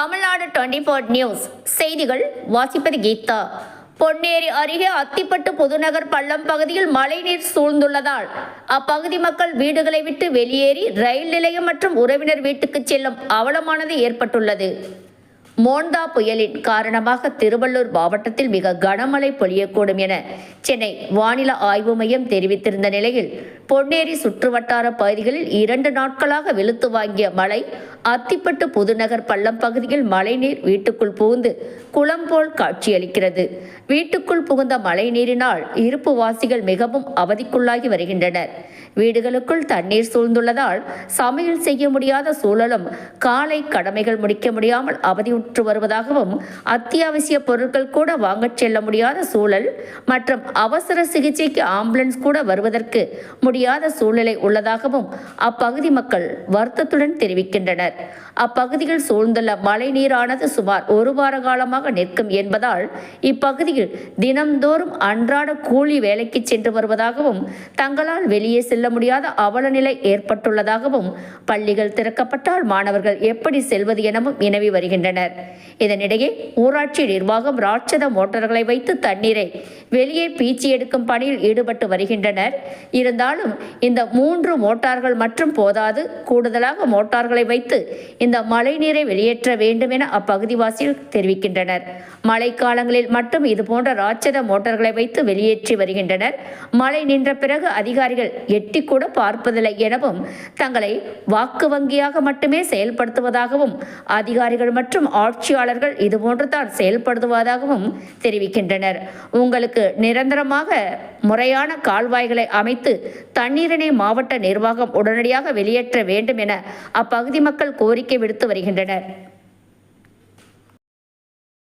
Tamil Nadu twenty four news. செய்திகள் வாசிப்பது கீதா. பொன்னேரி அருகே அத்திப்பட்டு புதுநகர் பள்ளம் பகுதியில் மழைநீர் சூழ்ந்துள்ளதால் அப்பகுதி மக்கள் வீடுகளை விட்டு வெளியேறி ரயில் நிலையம் மற்றும் உறவினர் வீட்டுக்கு செல்லும் அவலமானது ஏற்பட்டுள்ளது. மோண்டா புயலின் காரணமாக திருவள்ளூர் மாவட்டத்தில் மிக கனமழை பொழியக்கூடும் என சென்னை வானிலை ஆய்வு மையம் தெரிவித்திருந்த நிலையில் பொன்னேரி சுற்றுவட்டார பகுதிகளில் இரண்டு நாட்களாக வெளுத்து வாங்கிய மழை அத்திப்பட்டு புதுநகர் பள்ளம் பகுதியில் மழைநீர் வீட்டுக்குள் புகுந்து குளம் போல் காட்சியளிக்கிறது. வீட்டுக்குள் புகுந்த மழைநீரினால் இருப்பு வாசிகள் மிகவும் அவதிக்குள்ளாகி வருகின்றனர். வீடுகளுக்குள் தண்ணீர் சூழ்ந்துள்ளதால் சமையல் செய்ய முடியாத சூழலும் காலை கடமைகள் முடிக்க முடியாமல் அவதியுற்று வருவதாகவும் அத்தியாவசிய பொருட்கள் கூட வாங்கச் செல்ல முடியாத சூழல் மற்றும் அவசர சிகிச்சைக்கு ஆம்புலன்ஸ் கூட வருவதற்கு முடியாத சூழ்நிலை உள்ளதாகவும் அப்பகுதி மக்கள் வருத்தத்துடன் தெரிவிக்கின்றனர். அப்பகுதியில் சூழ்ந்துள்ள மழை நீரானது சுமார் ஒரு வார காலமாக நிற்கும் என்பதால் இப்பகுதியில் தினம்தோறும் அன்றாட கூலி வேலைக்கு சென்று வருவதாகவும் தங்களால் வெளியே செல்ல முடியாத அவலநிலை ஏற்பட்டுள்ளதாகவும் பள்ளிகள் திறக்கப்பட்டால் மாணவர்கள் எப்படி செல்வது எனவும் வினவி வருகின்றனர். இதனிடையே ஊராட்சி நிர்வாகம் ராட்சத மோட்டார்களை வைத்து தண்ணீரை வெளியே பீச்சி எடுக்கும் பணியில் ஈடுபட்டு வருகின்றனர். இருந்தாலும் இந்த மூன்று மோட்டார்கள் மற்றும் போதாது கூடுதலாக மோட்டார்களை வைத்து இந்த மழைநீரை வெளியேற்ற வேண்டும் என அப்பகுதிவாசிகள் தெரிவிக்கின்றனர். மழைக்காலங்களில் மட்டும் இதுபோன்ற ராட்சத மோட்டார்களை வைத்து வெளியேற்றி வருகின்றனர். மழை நின்ற பிறகு அதிகாரிகள் எட்டி கூட பார்ப்பதில்லை எனவும் தங்களை வாக்கு வங்கியாக மட்டுமே செயல்படுத்துவதாகவும் அதிகாரிகள் மற்றும் ஆட்சியாளர்கள் இதுபோன்றுதான் செயல்படுத்துவதாகவும் தெரிவிக்கின்றனர். உங்களுக்கு நிரந்தரமாக முறையான கால்வாய்களை அமைத்து தண்ணீரினை மாவட்ட நிர்வாகம் உடனடியாக வெளியேற்ற வேண்டும் என அப்பகுதி மக்கள் கோரிக்கை விடுத்து வருகின்றனர்.